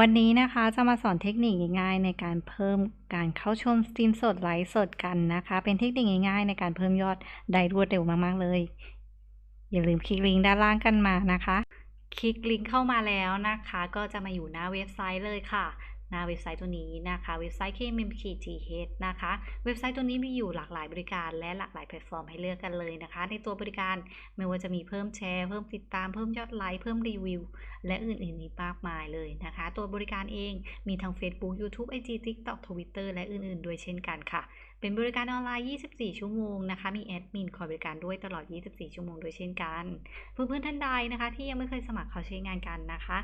วันนี้นะคะจะมาสอนเทคนิคง่ายๆ ในการเพิ่มการเข้าชมสตรีมสดไลฟ์สดกันนะคะ เป็นเทคนิคง่ายๆ ในการเพิ่มยอดได้รวดเร็วมากๆเลย อย่าลืมคลิกลิงก์ด้านล่างกันมานะคะ คลิกลิงก์เข้ามาแล้วนะคะ ก็จะมาอยู่หน้าเว็บไซต์เลยค่ะ น้าเว็บไซต์ตัวนี้นะคะ เว็บไซต์ KMMKTH นะคะ เว็บไซต์ตัวนี้มีอยู่หลากหลายบริการและหลากหลายแพลตฟอร์มให้เลือกกันเลยนะคะ ในตัวบริการไม่ว่าจะมีเพิ่มแชร์ เพิ่มติดตาม เพิ่มยอดไลค์ เพิ่มรีวิว และอื่นๆอีกมากมายเลยนะคะ ตัวบริการเองมีทั้ง Facebook YouTube IG TikTok Twitter และอื่นๆ ด้วยเช่นกันค่ะเป็นบริการออนไลน์ 24 ชั่วโมงนะคะ มีแอดมินคอยบริการด้วยตลอด 24 ชั่วโมงด้วยเช่นกัน เพื่อนๆท่านใดนะคะ ที่ยังไม่เคยสมัครเขาใช้งานกันนะคะ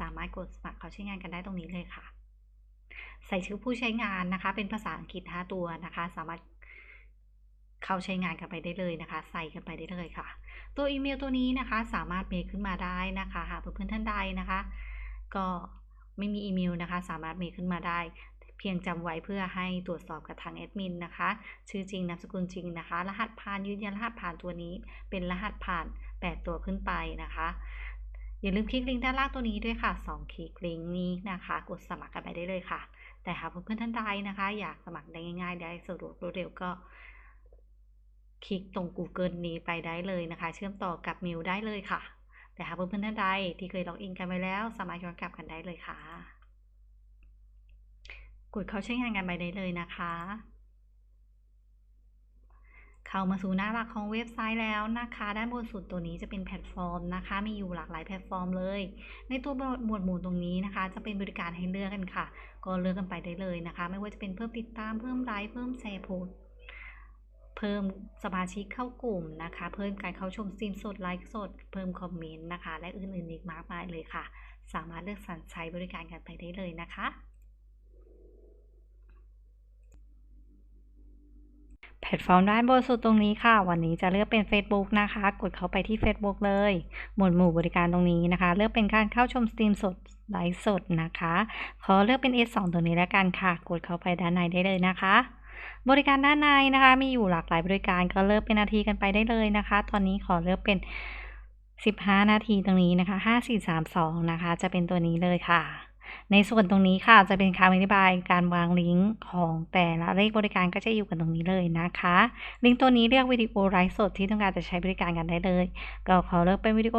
สามารถกดสมัครเขาใช้งานกันได้ตรงนี้เลยค่ะ ใส่ชื่อผู้ใช้งานนะคะ เป็นภาษาอังกฤษ 5 ตัวนะคะ สามารถเข้าใช้งานกันไปได้เลยนะคะ ใส่กันไปได้เลยค่ะ ตัวอีเมลตัวนี้นะคะสามารถเมคขึ้นมาได้นะคะหากเพื่อนๆท่านใดนะคะ ก็ไม่มีอีเมลนะคะ สามารถเมคขึ้นมาได้ เพียงจำไว้เพื่อให้ตรวจสอบกับทางแอดมินนะคะ ชื่อจริงนามสกุลจริงนะคะ รหัสผ่านยืนยันรหัสผ่านตัวนี้ เป็นรหัสผ่าน 8 ตัวขึ้นไปนะคะอย่าลืมคลิกลิงก์ด้านล่างตัวนี้ด้วยค่ะ 2 คลิกลิงก์นี้นะคะ กดสมัครกันไปได้เลยค่ะ แต่หากเพื่อนๆท่านใดนะคะ อยากสมัครได้ง่ายๆ ได้สะดวกรวดเร็วก็ คลิกตรง Google นี้ไปได้เลยนะคะ เชื่อมต่อกับมิวได้เลยค่ะ แต่หากเพื่อนๆท่านใดที่เคยล็อกอินกันไปแล้ว สามารถย้อนกลับกันได้เลยค่ะ กดเข้าใช้งานกันไปได้เลยนะคะ เข้ามาสู่หน้าหลักของเว็บไซต์แล้วนะคะ ด้านบนสุดตัวนี้จะเป็นแพลตฟอร์มนะคะ มีอยู่หลากหลายแพลตฟอร์มเลย ในตัวหมวดหมู่ตรงนี้นะคะ จะเป็นบริการให้เลือกกันค่ะ ก็เลือกกันไปได้เลยนะคะ ไม่ว่าจะเป็นเพิ่มติดตาม เพิ่มไลค์ เพิ่มแชร์โพสเพิ่มสมาชิกเข้ากลุ่มนะคะ เพิ่มการเข้าชมสตรีมสดไลฟ์สด เพิ่มคอมเมนต์นะคะ และอื่นๆอีกมากมายเลยค่ะ สามารถเลือกสรรใช้บริการกันไปได้เลยนะคะ แพลตฟอร์มด้านบนสุดตรงนี้ค่ะ วันนี้จะเลือกเป็น Facebook นะคะ กดเข้าไปที่ Facebook เลย หมวดหมู่บริการตรงนี้นะคะ เลือกเป็นการเข้าชมสตรีมสดไลฟ์สดนะคะ ขอเลือกเป็น S2 ตัวนี้แล้วกันค่ะ กดเข้าไปด้านในได้เลยนะคะ บริการด้านในนะคะ มีอยู่หลากหลายบริการก็เลือกเป็นนาทีกันไปได้เลยนะคะ ตอนนี้ขอเลือกเป็น 15 นาทีตรงนี้นะคะ 5432 นะคะ จะเป็นตัวนี้เลยค่ะ ในส่วนตรงนี้ค่ะจะเป็นคำอธิบายการวางลิงก์ของแต่ละเลขบริการก็จะอยู่กันตรงนี้เลยนะคะ ลิงก์ตัวนี้เรียกวิดีโอไลฟ์สดที่ต้องการจะใช้บริการกันได้เลย ก็ขอเลือกเป็นวิดีโอ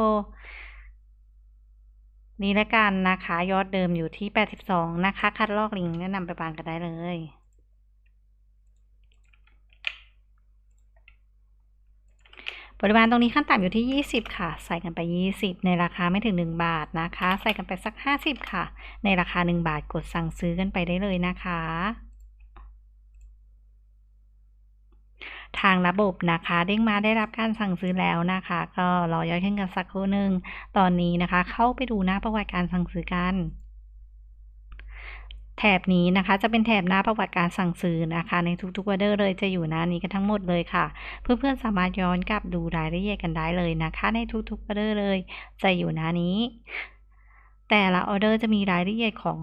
นี้ละกันนะคะ ยอดเดิมอยู่ที่ 82 นะคะ คัดลอกลิงก์แนะนำไปวางกันได้เลย ปริมาณตรงนี้ขั้นต่ำอยู่ที่ 20 ค่ะ ใส่กันไป 20 ในราคาไม่ถึง 1 บาทนะคะ ใส่กันไปสัก 50 ค่ะ ในราคา 1 บาทกดสั่งซื้อกันไปได้เลยนะคะ ทางระบบนะคะเด้งมาได้รับการสั่งซื้อแล้วนะคะ ก็รอยอดขึ้นกันสักครู่หนึ่งตอนนี้นะคะ เข้าไปดูหน้าประวัติการสั่งซื้อกัน แถบนี้นะคะ จะเป็นแถบหน้าประวัติการสั่งซื้อนะคะ ในทุกๆออเดอร์เลยจะอยู่หน้านี้กันทั้งหมดเลยค่ะ เพื่อนๆสามารถย้อนกลับดูรายละเอียดกันได้เลยนะคะ ในทุกๆออเดอร์เลย จะอยู่หน้านี้ แต่ละออเดอร์จะมีรายละเอียดของ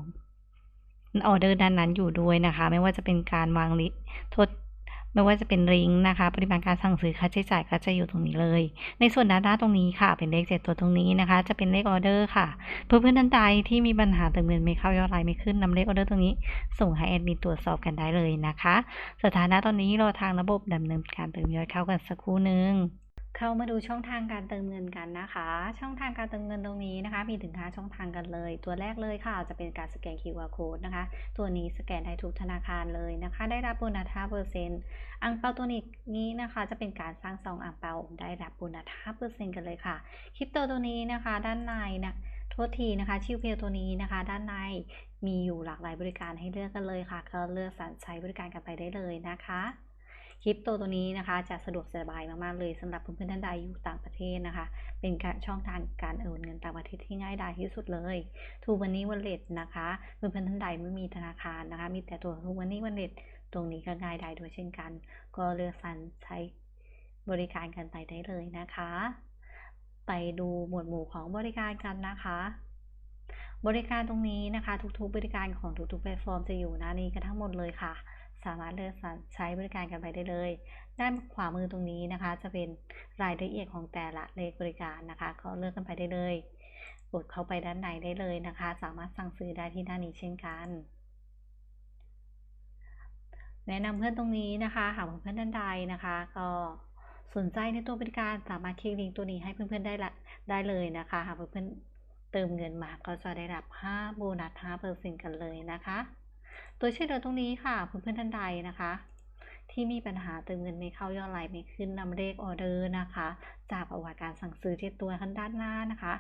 ออเดอร์นั้นๆอยู่ด้วยนะคะ ไม่ว่าจะเป็นการวางลิทด ไม่ว่าจะเป็นลิงก์นะคะ ปริมาณการสั่งซื้อค่าใช้จ่ายก็จะอยู่ตรงนี้เลย ในส่วนด้านหน้าตรงนี้ค่ะ เป็นเลขเจ็ดตัวตรงนี้นะคะ จะเป็นเลขออเดอร์ค่ะ เพื่อนเพื่อนท่านใดที่มีปัญหาเติมเงินไม่เข้ายอดไลน์ไม่ขึ้นนำเลขออเดอร์ตรงนี้ ส่งให้แอดมินตรวจสอบกันได้เลยนะคะ สถานะตอนนี้รอทางระบบดำเนินการเติมยอดเข้ากันสักครู่หนึ่ง เข้ามาดูช่องทางการเติมเงินกันนะคะ ช่องทางการเติมเงินตรงนี้นะคะ มีถึง 5 ช่องทางกันเลย ตัวแรกเลยค่ะ จะเป็นการสแกน QR code นะคะ ตัวนี้สแกนได้ทุกธนาคารเลยนะคะ ได้รับโบนัส5%อังเปาตัวนี้นี้นะคะ จะเป็นการสร้างซองอังเปาได้รับโบนัส5%กันเลยค่ะ คริปโตตัวนี้นะคะ ด้านในนะโทษทีนะคะ ชิวเพลตัวนี้นะคะ ด้านในมีอยู่หลากหลายบริการให้เลือกกันเลยค่ะ ก็เลือกสรรใช้บริการกันไปได้เลยนะคะ คริปโตตัวนี้นะคะจะสะดวกสบายมาก ๆ เลยสำหรับเพื่อนๆท่านใดอยู่ต่างประเทศนะคะ เป็นการช่องทางการโอนเงินต่างประเทศที่ง่ายดายที่สุดเลยทูวันนี้วันเล็ตนะคะเพื่อนๆท่านใดไม่มีธนาคารนะคะ มีแต่ตัวทูวันนี้วันเล็ตตรงนี้ก็ง่ายดายด้วยเช่นกัน ก็เลือกสรรใช้บริการกันไปได้เลยนะคะ ไปดูหมวดหมู่ของบริการกันนะคะบริการตรงนี้นะคะ ทุกๆ บริการของทุกๆแพลตฟอร์มจะอยู่หน้านี้กันทั้งหมดเลยค่ะ สามารถเลือกใช้บริการกันไปได้เลย ด้านขวามือตรงนี้นะคะ จะเป็นรายละเอียดของแต่ละเลขบริการนะคะ ก็เลือกกันไปได้เลย กดเข้าไปด้านในได้เลยนะคะ สามารถสั่งซื้อได้ที่หน้านี้เช่นกันแนะนำเพื่อนตรงนี้นะคะหากเพื่อนๆท่านใดนะคะ ก็สนใจในตัวบริการสามารถคลิกลิงก์ตัวนี้ให้เพื่อนๆได้ละได้เลยนะคะหากเพื่อนๆเติมเงินมาก็จะได้รับ 5 โบนัส 5%กันเลยนะคะ ตัวช่วยเหลือตรงนี้ค่ะเพื่อนๆท่านใดนะคะ ที่มีปัญหาเติมเงินไม่เข้ายอดไลน์ไม่ขึ้นนำเลขออเดอร์นะคะ จากประวัติการสั่งซื้อที่ตัวข้างด้านหน้านะคะ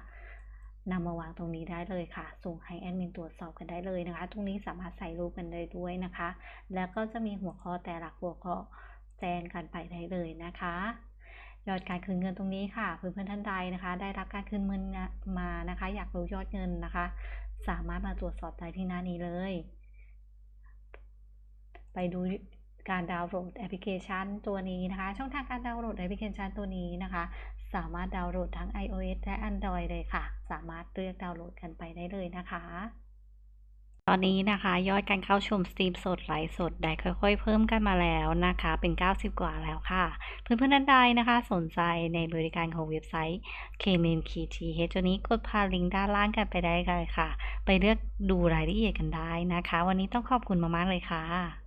นำมาวางตรงนี้ได้เลยค่ะ ส่งให้แอดมินตรวจสอบกันได้เลยนะคะ ตรงนี้สามารถใส่รูปกันได้ด้วยนะคะ แล้วก็จะมีหัวข้อแต่ละหัวข้อแจ้งกันไปได้เลยนะคะ ยอดการคืนเงินตรงนี้ค่ะ เพื่อนๆท่านใดนะคะ ได้รับการคืนเงินมานะคะ อยากรู้ยอดเงินนะคะ สามารถมาตรวจสอบได้ที่หน้านี้เลย ไปดูการดาวน์โหลดแอปพลิเคชันตัวนี้นะคะ ช่องทางการดาวน์โหลดแอปพลิเคชันตัวนี้นะคะ สามารถดาวน์โหลดทั้ง iOS และ Android เลยค่ะ สามารถเลือกดาวน์โหลดกันไปได้เลยนะคะ ตอนนี้นะคะยอดการเข้าชมสตรีมสดไลฟ์สดได้ค่อยๆ เพิ่มกันมาแล้วนะคะ เป็น 90 กว่าแล้วค่ะ เพื่อนๆท่านใดนะคะ สนใจในบริการของเว็บไซต์ k m n k t h ตัวนี้กดพาลิงก์ด้านล่างกันไปได้เลยค่ะ ไปเลือกดูรายละเอียดกันได้นะคะ วันนี้ต้องขอบคุณมากๆเลยค่ะ